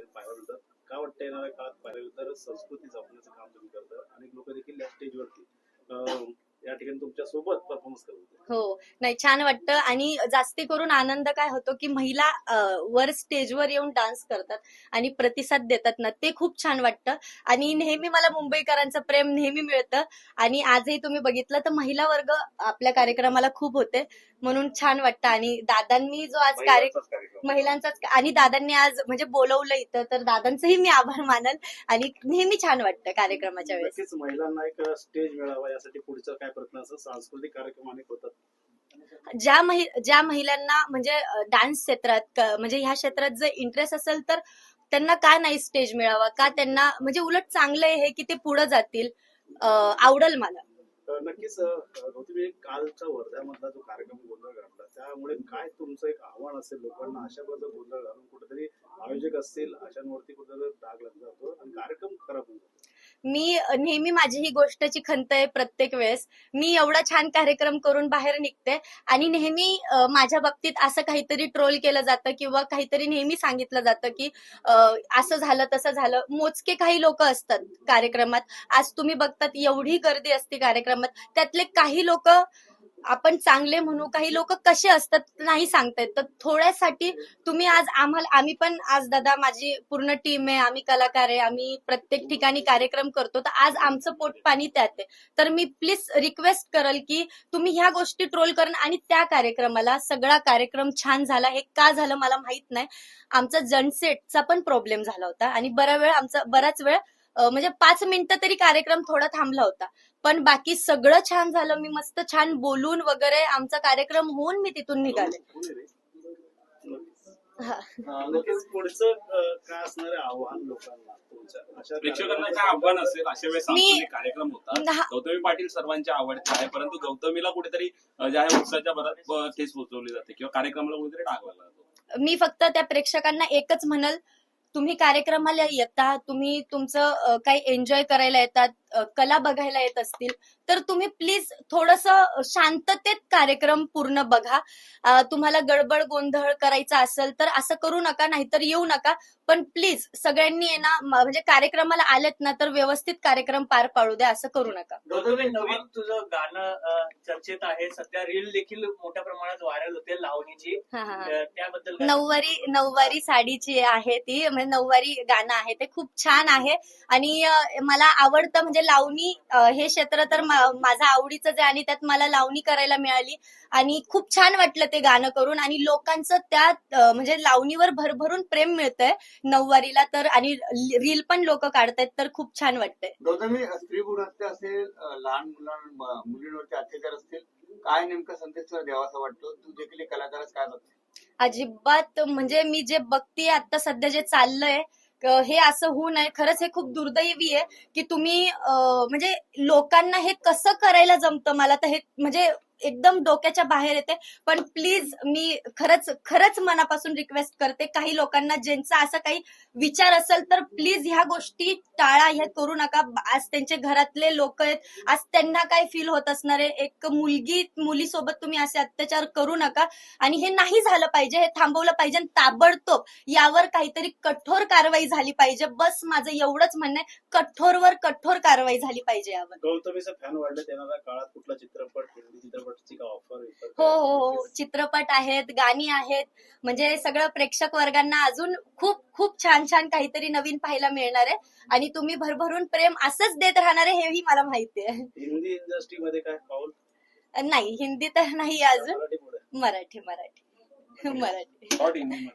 पाहायला मिळतात का वाटतं येणाऱ्या काळात पाहिलं तर संस्कृती जपण्याचं काम तुम्ही करता. अनेक लोक देखील या स्टेजवरती अं, या ठिकाणी तुमच्यासोबत परफॉर्मन्स करत होते. हो. नाही छान वाटतं. आणि जास्ती करून आनंद काय होतो की महिला अं, वर स्टेजवर येऊन डान्स करतात आणि प्रतिसाद देतात ना ते खूप छान वाटतं. आणि नेहमी मला मुंबईकरांचं प्रेम नेहमी मिळतं. आणि आजही तुम्ही बघितलं तर महिला वर्ग आपल्या कार्यक्रमाला खूप होते. म्हणून छान वाटतं. आणि दादांनी जो आज कार्य महिलांचाच कार्यक्रम. महिलांचाच आणि दादांनी आज म्हणजे बोलवलं इथं तर दादांचंही मी आभार मानल. आणि नेहमी छान वाटतं कार्यक्रमाच्या वेळेस. नक्कीच महिलांना एक स्टेज मिळावा यासाठी पुढचा काय असं सांस्कृतिक कार्यक्रम अनेक होतात. ज्या महि ज्या महिलांना म्हणजे डान्स क्षेत्रात म्हणजे ह्या क्षेत्रात जर इंटरेस्ट असेल तर त्यांना का नाही स्टेज मिळावा? का त्यांना म्हणजे उलट चांगलं आहे हे की ते पुढे जातील? आवडल मला. नक्कीच कालचा वर्ध्यामधला जो कार्यक्रम गोंधळ घातला त्यामुळे काय तुमचं एक आव्हान असेल लोकांना? अशा प्रकारचा गोंधळ घालून कुठेतरी आयोजक असतील अशांवरती कुठेतरी दाग लागला जातो. आणि कार्यक्रम खराब होऊन जातो. मी नेहमी माझी ही गोष्टची खंत आहे प्रत्येक वेळेस. मी एवढा छान कार्यक्रम करून बाहेर निघते आणि नेहमी माझ्या बाबतीत असं काहीतरी ट्रोल केलं जातं किंवा काहीतरी नेहमी सांगितलं जातं की असं झालं तसं झालं. मोजके काही लोक असतात कार्यक्रमात. आज तुम्ही बघतात एवढी गर्दी असते कार्यक्रमात. त्यातले काही लोक आपण चांगले म्हणू काही लोक कसे असतात नाही सांगतायत. तर थोड्यासाठी तुम्ही आज आम्हाला आम्ही पण आज दादा माझी पूर्ण टीम आहे आम्ही कलाकार आहे आम्ही प्रत्येक ठिकाणी कार्यक्रम करतो. तर आज आमचं पोट पाणी त्यात आहे. तर मी प्लीज रिक्वेस्ट करल की तुम्ही ह्या गोष्टी ट्रोल करण आणि त्या कार्यक्रमाला सगळा कार्यक्रम छान झाला हे का झालं मला माहीत नाही. आमचा जनसेटचा पण प्रॉब्लेम झाला होता आणि बरा वेळ आमचा बराच वेळ म्हणजे पाच मिनिटं तरी कार्यक्रम थोडा थांबला होता. पण बाकी सगळं छान झालं. मी मस्त छान बोलून वगैरे आमचा कार्यक्रम होऊन मी तिथून निघाले. गौतमी पाटील सर्वांच्या आवडते आहे परंतु गौतमीला कुठेतरी ज्या उत्साहाच्या ठेस पोहोचवली जाते किंवा कार्यक्रमाला कुठेतरी डाग लागला जातो. मी फक्त त्या प्रेक्षकांना एकच म्हणल तुम्ही कार्यक्रमाला येता तुम्ही तुमचं काही एन्जॉय करायला येतात कला बघायला येत असतील तर तुम्ही प्लीज थोडस शांततेत कार्यक्रम पूर्ण बघा. तुम्हाला गडबड गोंधळ करायचा असेल तर असं करू नका नाहीतर येऊ नका. पण प्लीज सगळ्यांनी आहे ना म्हणजे कार्यक्रमाला आलेत ना तर व्यवस्थित कार्यक्रम पार पाडू द्या असं करू नका. नवीन तुझं गाणं चर्चेत आहे. सध्या रील देखील मोठ्या प्रमाणात व्हायरल होते लावणीची. त्याबद्दल? नऊवारी नऊवारी साडीची आहे ती म्हणजे नऊवारी गाणं आहे ते खूप छान आहे. आणि मला आवडतं म्हणजे लावणी हे क्षेत्र तर माझं आवडीचंच आहे आणि त्यात मला लावणी करायला मिळाली. आणि खूप छान वाटलं ते गाणं करून आणि लोकांचं त्यात अं, म्हणजे लावणीवर भरभरून प्रेम मिळतंय. नऊवारीला तर आणि रील पण लोक काढतायत तर खूप छान वाटतंय. गौतमी स्त्री हत्या असेल लहान मुलां मुलींवरती अत्याचार असतील काय नेमका संदेश द्यावासा वाटतो? तू देखील कलाकारच काय बघते अजिबात म्हणजे मी जे बघतीये आता सध्या जे चाललंय हे असं होऊ नये. खरंच हे खूप दुर्दैवी आहे की तुम्ही म्हणजे लोकांना हे कसं करायला जमतं? मला तर हे म्हणजे एकदम डोक्याच्या बाहेर येते. पण प्लीज मी खरंच खरंच मनापासून रिक्वेस्ट करते काही लोकांना ज्यांचा असा काही विचार असेल तर प्लीज ह्या गोष्टी टाळा ह्या करू नका. आज त्यांचे घरातले लोक आहेत आज त्यांना काय फील होत असणार आहे? एक मुलगी मुलीसोबत तुम्ही असे अत्याचार करू नका. आणि हे नाही झालं पाहिजे हे थांबवलं पाहिजे आणि ताबडतोब यावर काहीतरी कठोर कारवाई झाली पाहिजे. बस माझं एवढंच म्हणणं आहे कठोरवर कठोर कारवाई झाली पाहिजे यावर. फॅन वाढले काळात कुठला चित्रपट चित्रपट हो हो हो. चित्रपट आहेत गाणी आहेत. म्हणजे सगळं प्रेक्षक वर्गांना अजून खूप खूप छान छान काहीतरी नवीन पाहायला मिळणार आहे. आणि तुम्ही भरभरून प्रेम असंच देत राहणार आहे हेही मला माहिती आहे. हिंदी इंडस्ट्रीमध्ये काय पाऊल? नाही हिंदी तर नाही अजून. मराठी मराठी मराठी.